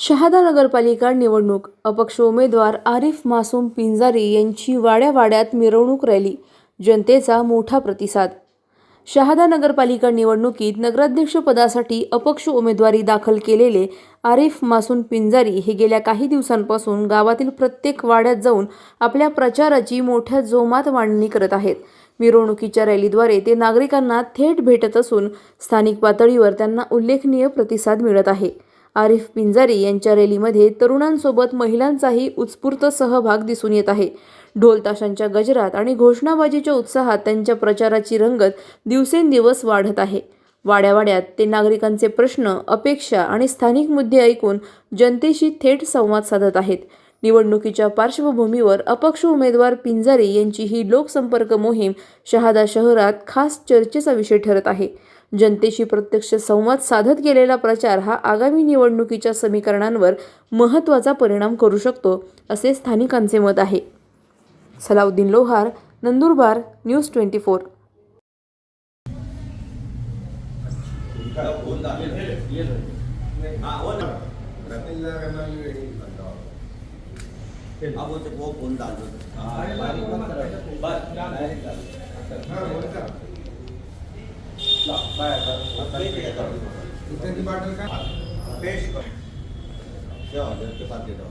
शहादा नगरपालिका निवडणूक. अपक्ष उमेदवार आरिफ मासूम पिंजारी यांची वाड्यावाड्यात मिरवणूक रॅली जनतेचा मोठा प्रतिसाद. शहादा नगरपालिका निवडणुकीत नगराध्यक्षपदासाठी अपक्ष उमेदवारी दाखल केलेले आरिफ मासून पिंजारी हे गेल्या काही दिवसांपासून गावातील प्रत्येक वाड्यात जाऊन आपल्या प्रचाराची मोठ्या जोमात मांडणी करत आहेत. मिरवणुकीच्या रॅलीद्वारे ते नागरिकांना थेट भेटत असून स्थानिक पातळीवर त्यांना उल्लेखनीय प्रतिसाद मिळत आहे. आरिफ पिंजारी यांच्या रॅलीमध्ये तरुणांसोबत महिलांचाही उत्स्फूर्त सहभाग दिसून येत आहे. ढोल ताशांच्या गजरात आणि घोषणाबाजीच्या उत्साहात त्यांच्या प्रचाराची रंगत दिवसेंदिवस वाढत आहे. वाड्यावाड्यात ते नागरिकांचे प्रश्न अपेक्षा आणि स्थानिक मुद्दे ऐकून जनतेशी थेट संवाद साधत आहेत. निवडणुकीच्या पार्श्वभूमीवर अपक्ष उमेदवार पिंजारी यांची ही लोकसंपर्क मोहीम शहादा शहरात खास चर्चेचा विषय ठरत आहे. जनतेशी प्रत्यक्ष संवाद साधत केलेला प्रचार हा आगामी निवडणुकीच्या समीकरणांवर महत्त्वाचा परिणाम करू शकतो असे स्थानिकांचे मत आहे. Salauddin Lohar Nandurbar news twenty four. अब वो फोन इतनी बाटल का पेश हो के साथ दे दो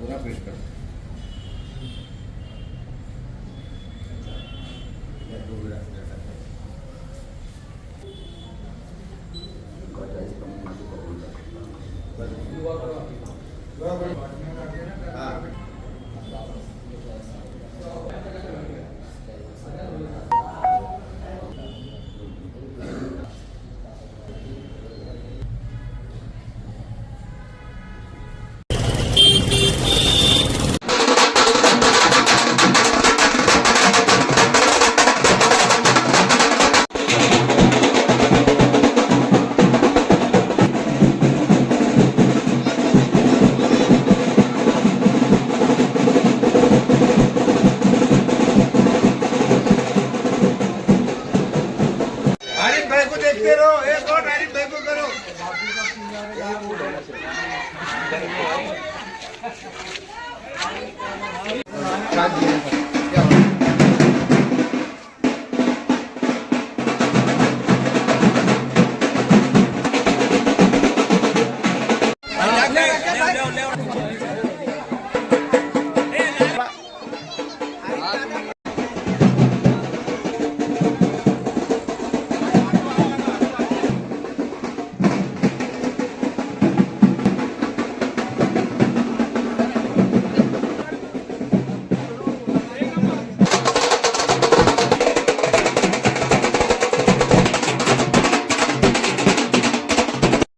पूरा पेश कर एक और डायरेक्ट भाई को करो।